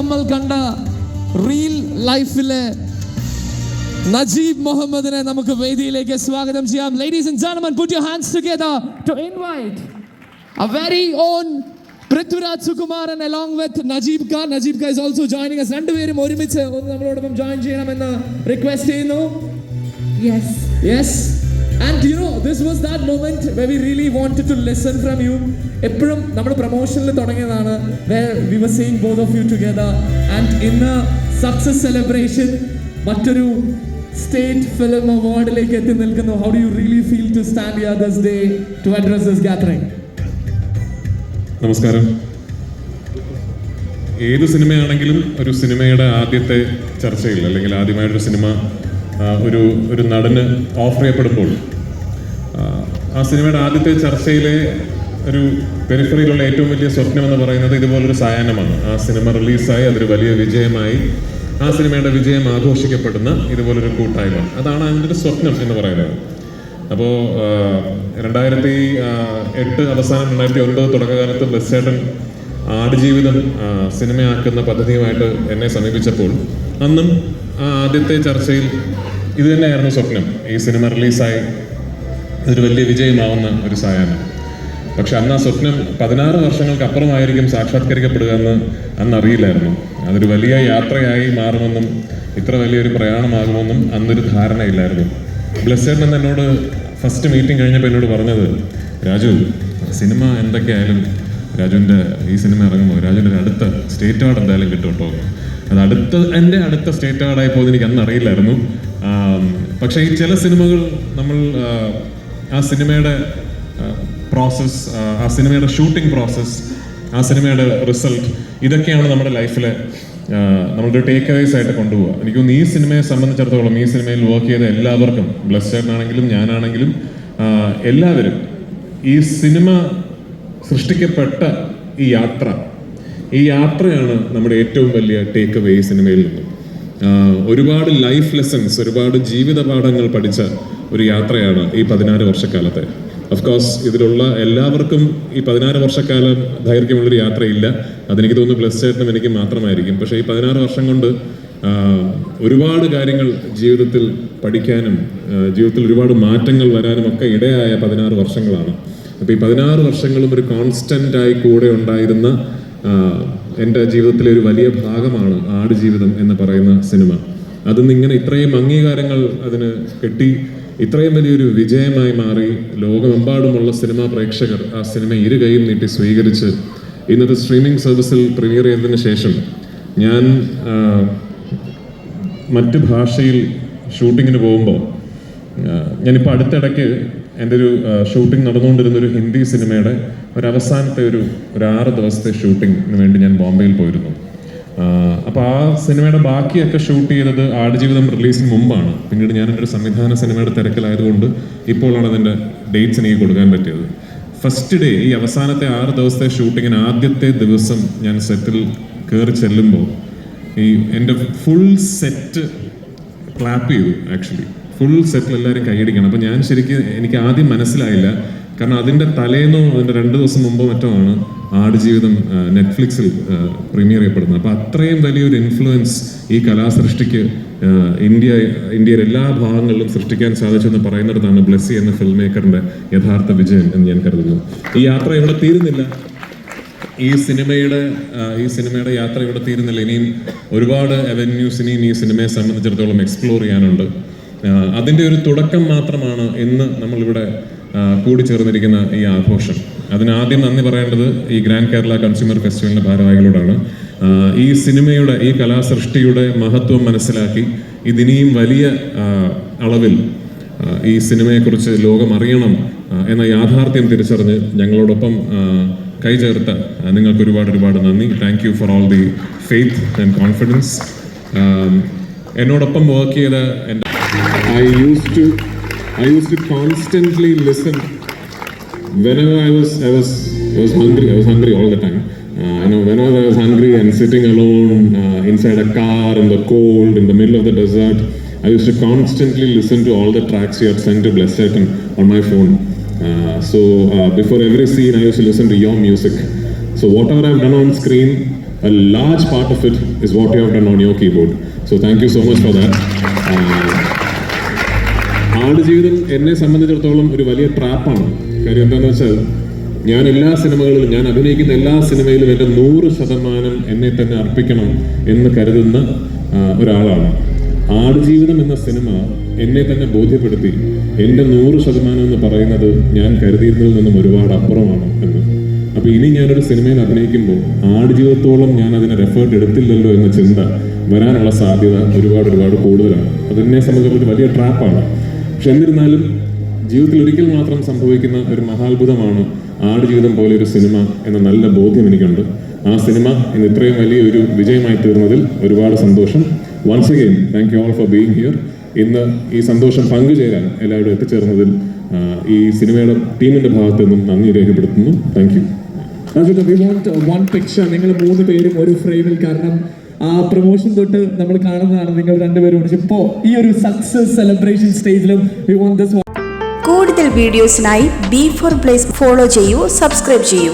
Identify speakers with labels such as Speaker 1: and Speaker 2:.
Speaker 1: നമ്മൾ കണ്ട റിയൽ ലൈഫിലെ നജീബ് മുഹമ്മദിനെ നമുക്ക് വേദിയിലേക്ക് സ്വാഗതം ചെയ്യാം. Ladies and gentlemen put your hands together to invite a very own Prithviraj Sukumaran along with Najeeb Khan. Najeeb Khan is also joining us. രണ്ടുപേരും ഒരുമിച്ച് ഒന്ന് നമ്മളോടൊപ്പം ജോയിൻ ചെയ്യണമെന്ന് റിക്വസ്റ്റ് ചെയ്യുന്നു.
Speaker 2: Yes.
Speaker 1: Yes and you know this was that moment we we really wanted to listen from you എപ്പോഴും നമ്മൾ പ്രൊമോഷനിൽ തുടങ്ങിയതാണ് we were seeing both of you together and ഇന്ന് സക്സസ് സെലിബ്രേഷൻ മറ്റൊരു സ്റ്റേറ്റ് ഫിലിം അവാർഡിലേക്ക് എത്തി നിൽക്കുന്നു. How do you really feel to stand here this day to address this gathering
Speaker 3: നമസ്കാരം. ഏത് സിനിമയാണെങ്കിലും ഒരു സിനിമയുടെ ആദ്യത്തെ ചർച്ചയിൽ അല്ലെങ്കിൽ ആദ്യമായിട്ടൊരു സിനിമ ഒരു ഒരു നടന് ഓഫർ ചെയ്യപ്പെടുമ്പോൾ. ആ, സിനിമയുടെ ആദ്യത്തെ ചർച്ചയിലെ ഒരു പെരിഫറിയിലുള്ള ഏറ്റവും വലിയ സ്വപ്നം എന്ന് പറയുന്നത് ഇതുപോലൊരു സായാഹ്നമാണ്. ആ സിനിമ റിലീസായി അതൊരു വലിയ വിജയമായി. ആ സിനിമയുടെ വിജയം ആഘോഷിക്കപ്പെടുന്ന ഇതുപോലൊരു കൂട്ടായ്മ. അതാണ് അതിന്റെ ഒരു സ്വപ്നം എന്ന് പറയുന്നത്. അപ്പോൾ രണ്ടായിരത്തി എട്ട് അവസാനം രണ്ടായിരത്തി ഒൻപത് തുടക്കകാലത്ത് ബസ്സേട്ടൻ ആടുജീവിതം സിനിമയാക്കുന്ന പദ്ധതിയുമായിട്ട് എന്നെ സമീപിച്ചപ്പോൾ അന്നും ആ ആദ്യത്തെ ചർച്ചയിൽ ഇത് തന്നെയായിരുന്നു സ്വപ്നം. ഈ സിനിമ റിലീസായി ഇതൊരു വലിയ വിജയമാവുന്ന ഒരു സായാഹ്നം. പക്ഷെ അന്ന് ആ സ്വപ്നം പതിനാറ് വർഷങ്ങൾക്ക് അപ്പുറമായിരിക്കും സാക്ഷാത്കരിക്കപ്പെടുക എന്ന് അന്ന് അറിയില്ലായിരുന്നു അതൊരു വലിയ യാത്രയായി മാറുമെന്നും ഇത്ര വലിയൊരു പ്രയാണമാകുമെന്നും അന്നൊരു ധാരണയില്ലായിരുന്നു. ബ്ലസ്സേട്ടൻ എന്ന് എന്നോട് ഫസ്റ്റ് മീറ്റിംഗ് കഴിഞ്ഞപ്പോൾ എന്നോട് പറഞ്ഞത് രാജു സിനിമ എന്തൊക്കെയായാലും രാജുവിന്റെ ഈ സിനിമ ഇറങ്ങുമ്പോൾ രാജുവിന്റെ അടുത്ത സ്റ്റേറ്റ് അവാർഡ് എന്തായാലും കിട്ടും കേട്ടോ. അത് അടുത്ത എന്റെ അടുത്ത സ്റ്റേറ്റ് അവാർഡായി പോകുന്നത് എനിക്ക് അന്ന് അറിയില്ലായിരുന്നു. പക്ഷേ ഈ ചില സിനിമകൾ നമ്മൾ ആ, സിനിമയുടെ പ്രോസസ്സ് ആ സിനിമയുടെ ഷൂട്ടിംഗ് പ്രോസസ്സ് ആ സിനിമയുടെ റിസൾട്ട് ഇതൊക്കെയാണ് നമ്മുടെ ലൈഫിലെ നമ്മളൊരു ടേക്ക് അവേസ് ആയിട്ട് കൊണ്ടുപോകുക എനിക്ക് തോന്നുന്നു ഈ സിനിമയെ സംബന്ധിച്ചിടത്തോളം ഈ സിനിമയിൽ വർക്ക് ചെയ്ത എല്ലാവർക്കും ബ്ലസ്റ്റേറിനാണെങ്കിലും ഞാനാണെങ്കിലും എല്ലാവരും ഈ സിനിമ സൃഷ്ടിക്കപ്പെട്ട ഈ യാത്ര ഈ യാത്രയാണ് നമ്മുടെ ഏറ്റവും വലിയ ടേക്ക് അവേ ഈ സിനിമയിൽ നിന്നും. ഒരുപാട് ലൈഫ് ലെസൺസ് ഒരുപാട് ജീവിത പാഠങ്ങൾ പഠിച്ച ഒരു യാത്രയാണ് ഈ പതിനാറ് വർഷക്കാലത്തെ. ഓഫ് കോഴ്സ് ഇതിലുള്ള എല്ലാവർക്കും ഈ പതിനാറ് വർഷക്കാലം ദൈർഘ്യമുള്ളൊരു യാത്രയില്ല. അതെനിക്ക് തോന്നുന്നു പ്ലസ് ചേട്ടനും എനിക്ക് മാത്രമായിരിക്കും. പക്ഷേ ഈ പതിനാറ് വർഷം കൊണ്ട് ഒരുപാട് കാര്യങ്ങൾ ജീവിതത്തിൽ പഠിക്കാനും ജീവിതത്തിൽ ഒരുപാട് മാറ്റങ്ങൾ വരാനും ഒക്കെ ഇടയായ പതിനാറ് വർഷങ്ങളാണ്. അപ്പോൾ ഈ പതിനാറ് വർഷങ്ങളും ഒരു കോൺസ്റ്റന്റായി കൂടെ ഉണ്ടായിരുന്ന എന്റെ ജീവിതത്തിലെ ഒരു വലിയ ഭാഗമാണ് ആടുജീവിതം എന്ന് പറയുന്ന സിനിമ. അതിന്ന് ഇങ്ങനെ ഇത്രയും അംഗീകാരങ്ങൾ അതിന് കിട്ടി ഇത്രയും വലിയൊരു വിജയമായി മാറി ലോകമെമ്പാടുമുള്ള സിനിമാ പ്രേക്ഷകർ ആ സിനിമ ഇരു കൈയും നീട്ടി സ്വീകരിച്ച് ഇന്നത്തെ സ്ട്രീമിംഗ് സർവീസിൽ പ്രീമിയർ ചെയ്തതിന് ശേഷം ഞാൻ മറ്റ് ഭാഷയിൽ ഷൂട്ടിങ്ങിന് പോകുമ്പോൾ ഞാനിപ്പോൾ അടുത്തിടയ്ക്ക് എന്റെ ഒരു ഷൂട്ടിംഗ് നടന്നുകൊണ്ടിരുന്ന ഒരു ഹിന്ദി സിനിമയുടെ ഒരു അവസാനത്തെ ഒരു ഒരു ആറ് ദിവസത്തെ ഷൂട്ടിങ്ങിന് വേണ്ടി ഞാൻ ബോംബെയിൽ പോയിരുന്നു. അപ്പോൾ ആ സിനിമയുടെ ബാക്കിയൊക്കെ ഷൂട്ട് ചെയ്തത് ആടുജീവിതം റിലീസിന് മുമ്പാണ്. പിന്നീട് ഞാൻ എന്റെ ഒരു സംവിധാന സിനിമയുടെ തിരക്കിലായതുകൊണ്ട് ഇപ്പോഴാണ് അതിന്റെ ഡേറ്റ്സ് എനിക്ക് കൊടുക്കാൻ പറ്റിയത്. ഫസ്റ്റ് ഡേ ഈ അവസാനത്തെ ആറ് ദിവസത്തെ ഷൂട്ടിങ്ങിന് ആദ്യത്തെ ദിവസം ഞാൻ സെറ്റിൽ കയറി ചെല്ലുമ്പോൾ ഈ എന്റെ ഫുൾ സെറ്റ് ക്ലാപ്പ് ചെയ്തു ആക്ച്വലി ഫുൾ സെറ്റിൽ എല്ലാവരും കൈയടിക്കണം. അപ്പോൾ ഞാൻ ശരിക്കും എനിക്ക് ആദ്യം മനസ്സിലായില്ല. കാരണം അതിന്റെ തലേന്നോ അതിന്റെ രണ്ട് ദിവസം മുമ്പോ മറ്റോ ആണ് ആടുജീവിതം ജീവിതം നെറ്റ്ഫ്ലിക്സിൽ പ്രീമിയർ ചെയ്യപ്പെടുന്നത്. അപ്പോൾ അത്രയും വലിയൊരു ഇൻഫ്ലുവൻസ് ഈ കലാസൃഷ്ടിക്ക് ഇന്ത്യ ഇന്ത്യയുടെ എല്ലാ ഭാഗങ്ങളിലും സൃഷ്ടിക്കാൻ സാധിച്ചെന്ന് പറയുന്നിടത്താണ് ബ്ലെസ്സി എന്ന ഫിലിം മേക്കറിന്റെ യഥാർത്ഥ വിജയം എന്ന് ഞാൻ കരുതുന്നു ഈ യാത്ര ഇവിടെ തീരുന്നില്ല. ഈ സിനിമയുടെ ഈ സിനിമയുടെ യാത്ര ഇവിടെ തീരുന്നില്ല. ഇനിയും ഒരുപാട് അവന്യൂസ് ഇനിയും ഈ സിനിമയെ സംബന്ധിച്ചിടത്തോളം എക്സ്പ്ലോർ ചെയ്യാനുണ്ട്. അതിന്റെ ഒരു തുടക്കം മാത്രമാണ് ഇന്ന് നമ്മളിവിടെ കൂടി കൂടിച്ചേർന്നിരിക്കുന്ന ഈ ആഘോഷം. അതിന് ആദ്യം നന്ദി പറയേണ്ടത് ഈ ഗ്രാൻഡ് കേരള കൺസ്യൂമർ ഫെസ്റ്റിവലിന്റെ ഭാരവാഹികളോടാണ്. ഈ സിനിമയുടെ ഈ കലാസൃഷ്ടിയുടെ മഹത്വം മനസ്സിലാക്കി ഇതിനിയും വലിയ അളവിൽ ഈ സിനിമയെക്കുറിച്ച് ലോകം അറിയണം എന്ന യാഥാർത്ഥ്യം തിരിച്ചറിഞ്ഞ് ഞങ്ങളോടൊപ്പം കൈചേർത്ത നിങ്ങൾക്ക് ഒരുപാട് ഒരുപാട് നന്ദി. Thank you for all the faith and confidence എന്നോടൊപ്പം വർക്ക് ചെയ്ത എന്റെ I used to I used to constantly listen whenever I was I was I was hungry I was hungry all the time. Uh, you know, whenever I was hungry and sitting alone uh, inside a car in the cold in the middle of the desert, I used to constantly listen to all the tracks you had sent to Blessed and, on my phone. Uh, so uh, before every scene, I used to listen to your music. So whatever I've done on screen, a large part of it is what you have done on your keyboard. So thank you so much for that. Uh, Aadujeevitham എന്നെ സംബന്ധിച്ചിടത്തോളം ഒരു വലിയ ട്രാപ്പാണ് കാര്യം എന്താണെന്ന് വെച്ചാൽ ഞാൻ എല്ലാ സിനിമകളിലും ഞാൻ അഭിനയിക്കുന്ന എല്ലാ സിനിമയിലും എന്റെ നൂറ് ശതമാനം എന്നെ തന്നെ അർപ്പിക്കണം എന്ന് കരുതുന്ന ഒരാളാണ് ആടുജീവിതം എന്ന സിനിമ എന്നെ തന്നെ ബോധ്യപ്പെടുത്തി എന്റെ നൂറ് ശതമാനം എന്ന് പറയുന്നത് ഞാൻ കരുതിയിരുന്നതിൽ നിന്നും ഒരുപാട് അപ്പുറമാണ് എന്ന് അപ്പൊ ഇനി ഞാനൊരു സിനിമയിൽ അഭിനയിക്കുമ്പോൾ ആടുജീവിതത്തോളം ഞാൻ അതിനെ റെഫേർഡ് എടുത്തില്ലല്ലോ എന്ന ചിന്ത വരാനുള്ള സാധ്യത ഒരുപാട് ഒരുപാട് കൂടുതലാണ്. അതെന്നെ സംബന്ധിച്ചൊരു വലിയ ട്രാപ്പാണ് പക്ഷെ എന്നിരുന്നാലും ജീവിതത്തിൽ ഒരിക്കൽ മാത്രം സംഭവിക്കുന്ന ഒരു മഹാത്ഭുതമാണ് ആടുജീവിതം പോലെ ഒരു സിനിമ എന്ന നല്ല ബോധ്യം എനിക്കുണ്ട്. ആ സിനിമ ഇന്ന് ഇത്രയും വലിയ ഒരു വിജയമായി തീർന്നതിൽ ഒരുപാട് സന്തോഷം. Once again thank you all for being here ഇന്ന് ഈ സന്തോഷം പങ്കുചേരാൻ എല്ലാവരും എത്തിച്ചേർന്നതിൽ ഈ സിനിമയുടെ ടീമിന്റെ ഭാഗത്തു നിന്നും നന്ദി രേഖപ്പെടുത്തുന്നു. Thank
Speaker 1: we want one picture നിങ്ങൾ മൂന്ന് പേരും ഒരു ഫ്രെയിമിൽ കാരണം ആ പ്രൊമോഷൻ തൊട്ട് നമ്മൾ കാണുന്നതാണ് നിങ്ങൾ രണ്ടുപേരും ഇപ്പോ ഈ ഒരു സക്സസ് സെലിബ്രേഷൻ സ്റ്റേജിലും വി വോണ്ട് ദിസ്
Speaker 2: കൂടുതൽ വീഡിയോസിനായി ബി ഫോർ പ്ലേസ് ഫോളോ ചെയ്യൂ സബ്സ്ക്രൈബ് ചെയ്യൂ.